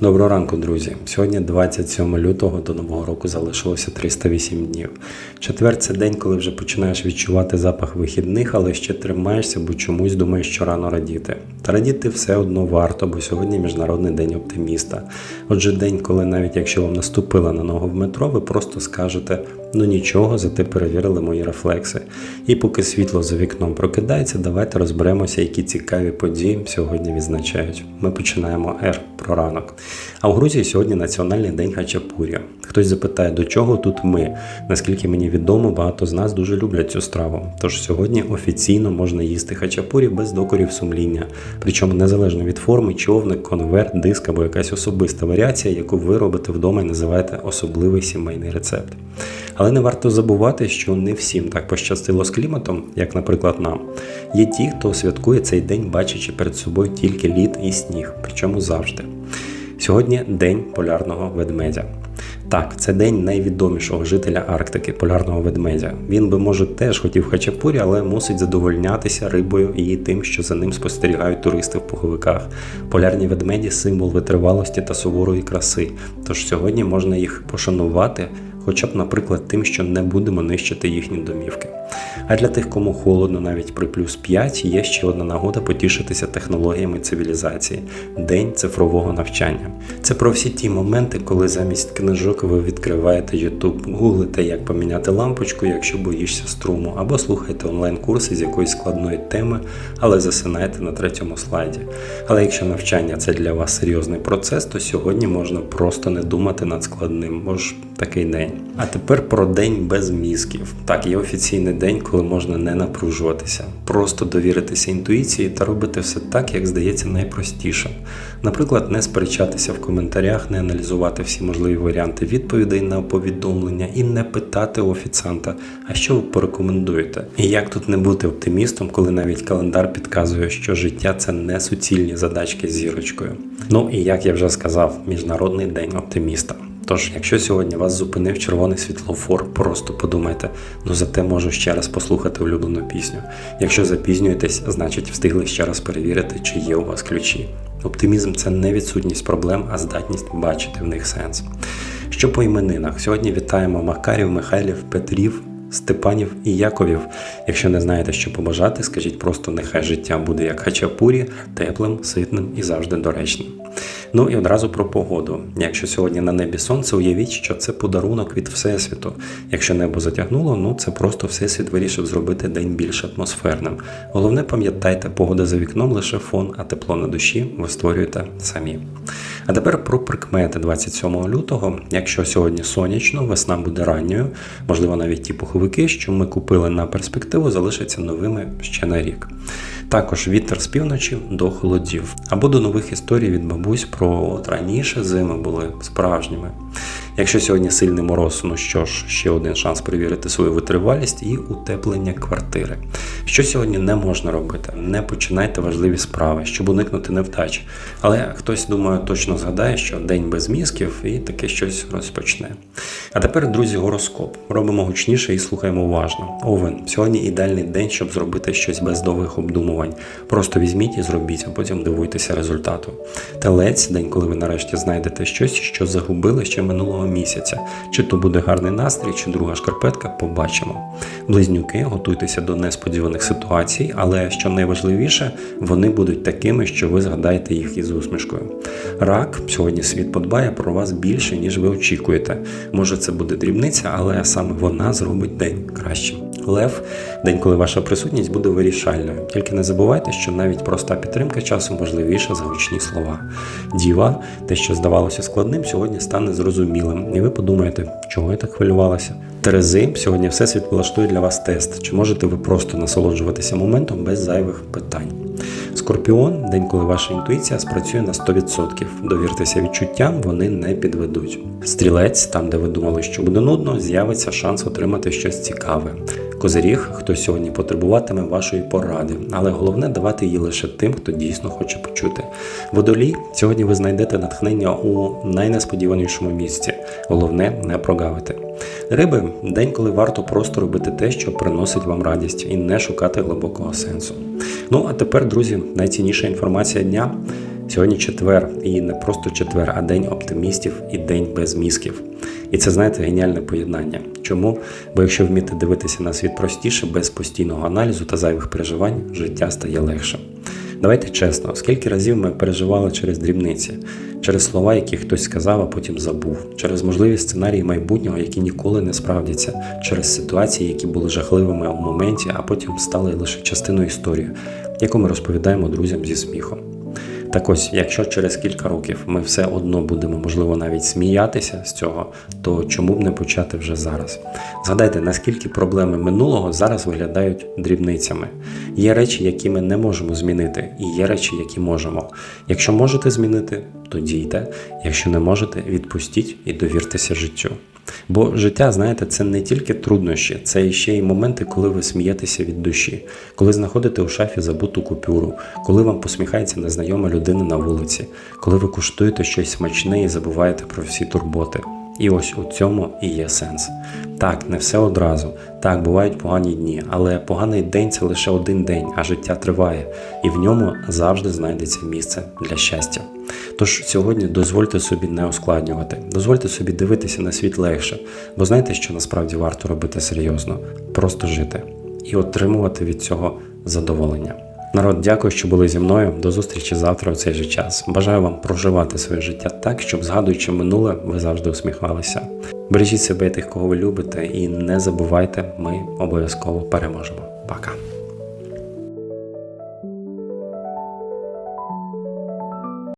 Доброго ранку, друзі. Сьогодні 27 лютого до нового року залишилося 308 днів. Четвер це день, коли вже починаєш відчувати запах вихідних, але ще тримаєшся, бо чомусь думаєш, що рано радіти. Та радіти все одно варто, бо сьогодні міжнародний день оптиміста. Отже, день, коли навіть якщо вам наступила на ногу в метро, ви просто скажете: ну нічого, зате перевірили мої рефлекси. І поки світло за вікном прокидається, давайте розберемося, які цікаві події сьогодні відзначають. Ми починаємо Р про ранок. А у Грузії сьогодні Національний день Хачапурі. Хтось запитає, до чого тут ми. Наскільки мені відомо, багато з нас дуже люблять цю страву. Тож сьогодні офіційно можна їсти хачапурі без докорів сумління. Причому незалежно від форми, човник, конверт, диск або якась особиста варіація, яку ви робите вдома і називаєте особливий сімейний рецепт. Але не варто забувати, що не всім так пощастило з кліматом, як, наприклад, нам. Є ті, хто святкує цей день, бачачи перед собою тільки лід і сніг, причому завжди. Сьогодні день полярного ведмедя. Так, це день найвідомішого жителя Арктики, полярного ведмедя. Він би, може, теж хотів хачапурі, але мусить задовольнятися рибою і тим, що за ним спостерігають туристи в пуховиках. Полярні ведмеді символ витривалості та суворої краси. Тож сьогодні можна їх пошанувати, хоча б, наприклад, тим, що не будемо нищити їхні домівки. А для тих, кому холодно навіть при плюс 5, є ще одна нагода потішитися технологіями цивілізації день цифрового навчання. Це про всі ті моменти, коли замість книжок ви відкриваєте YouTube, гуглите, як поміняти лампочку, якщо боїшся струму, або слухаєте онлайн-курси з якоїсь складної теми, але засинаєте на третьому слайді. Але якщо навчання це для вас серйозний процес, то сьогодні можна просто не думати над складним, бо ж такий день. А тепер про день без мізків. Так, є офіційний день, коли можна не напружуватися, просто довіритися інтуїції та робити все так, як здається найпростішим. Наприклад, не сперечатися в коментарях, не аналізувати всі можливі варіанти відповідей на повідомлення і не питати у офіціанта, а що ви порекомендуєте. І як тут не бути оптимістом, коли навіть календар підказує, що життя це не суцільні задачки з зірочкою. Ну і як я вже сказав, міжнародний день оптиміста. Тож, якщо сьогодні вас зупинив червоний світлофор, просто подумайте, ну зате можу ще раз послухати улюблену пісню. Якщо запізнюєтесь, значить встигли ще раз перевірити, чи є у вас ключі. Оптимізм це не відсутність проблем, а здатність бачити в них сенс. Що по іменинах? Сьогодні вітаємо Макарів, Михайлів, Петрів. Степанів і Яковів. Якщо не знаєте, що побажати, скажіть просто нехай життя буде як хачапурі, теплим, ситним і завжди доречним. Ну і одразу про погоду. Якщо сьогодні на небі сонце, уявіть, що це подарунок від Всесвіту. Якщо небо затягнуло, ну це просто Всесвіт вирішив зробити день більш атмосферним. Головне, пам'ятайте, погода за вікном лише фон, а тепло на душі ви створюєте самі. А тепер про прикмети 27 лютого. Якщо сьогодні сонячно, весна буде ранньою, можливо, навіть ті пуховики, що ми купили на перспективу, залишаться новими ще на рік. Також вітер з півночі до холодів, або до нових історій від бабусь про от раніше зими були справжніми. Якщо сьогодні сильний мороз, ну що ж, ще один шанс перевірити свою витривалість і утеплення квартири. Що сьогодні не можна робити? Не починайте важливі справи, щоб уникнути невдачі. Але хтось думаю, точно згадає, що день без мізків і таке щось розпочне. А тепер, друзі, гороскоп. Робимо гучніше і слухаємо уважно. Овен, сьогодні ідеальний день, щоб зробити щось без довгих обдумувань. Просто візьміть і зробіть, а потім дивуйтеся результату. Телець день, коли ви нарешті знайдете щось, що загубили ще минулого місяця. Чи то буде гарний настрій, чи друга шкарпетка, побачимо. Близнюки, готуйтеся до несподіваних ситуацій, але що найважливіше, вони будуть такими, що ви згадаєте їх із усмішкою. Рак, сьогодні світ подбає про вас більше, ніж ви очікуєте. Може, це буде дрібниця, але саме вона зробить день кращим. Лев день, коли ваша присутність буде вирішальною. Тільки не забувайте, що навіть проста підтримка часом важливіша за гучні слова. Діва, те, що здавалося складним, сьогодні стане зрозумілим, і ви подумаєте, чого я так хвилювалася. Терези, сьогодні всесвіт влаштує для вас тест. Чи можете ви просто насолоджуватися моментом без зайвих питань? Скорпіон день, коли ваша інтуїція спрацює на 100%. Довіртеся відчуттям, вони не підведуть. Стрілець, там де ви думали, що буде нудно, з'явиться шанс отримати щось цікаве. Козиріг, хто сьогодні потребуватиме вашої поради, але головне давати її лише тим, хто дійсно хоче почути. Водолій, сьогодні ви знайдете натхнення у найнесподіванішому місці. Головне не прогавити. Риби день, коли варто просто робити те, що приносить вам радість, і не шукати глибокого сенсу. Ну а тепер, друзі, найцінніша інформація дня. Сьогодні четвер, і не просто четвер, а день оптимістів і день без мізків. І це, знаєте, геніальне поєднання. Чому? Бо якщо вміти дивитися на світ простіше, без постійного аналізу та зайвих переживань, життя стає легше. Давайте чесно, скільки разів ми переживали через дрібниці, через слова, які хтось сказав, а потім забув, через можливі сценарії майбутнього, які ніколи не справдяться, через ситуації, які були жахливими у моменті, а потім стали лише частиною історії, яку ми розповідаємо друзям зі сміхом. Так ось, якщо через кілька років ми все одно будемо, можливо, навіть сміятися з цього, то чому б не почати вже зараз? Згадайте, наскільки проблеми минулого зараз виглядають дрібницями. Є речі, які ми не можемо змінити, і є речі, які можемо. Якщо можете змінити, то дійте. Якщо не можете, відпустіть і довіртеся життю. Бо життя, знаєте, це не тільки труднощі, це ще й моменти, коли ви смієтеся від душі, коли знаходите у шафі забуту купюру, коли вам посміхається незнайома людина на вулиці, коли ви куштуєте щось смачне і забуваєте про всі турботи. І ось у цьому і є сенс. Так, не все одразу. Так, бувають погані дні, але поганий день це лише один день, а життя триває, і в ньому завжди знайдеться місце для щастя. Тож сьогодні дозвольте собі не ускладнювати, дозвольте собі дивитися на світ легше, бо знаєте, що насправді варто робити серйозно? Просто жити і отримувати від цього задоволення. Народ, дякую, що були зі мною. До зустрічі завтра у цей же час. Бажаю вам проживати своє життя так, щоб, згадуючи минуле, ви завжди усміхалися. Бережіть себе і тих, кого ви любите, і не забувайте, ми обов'язково переможемо. Пока.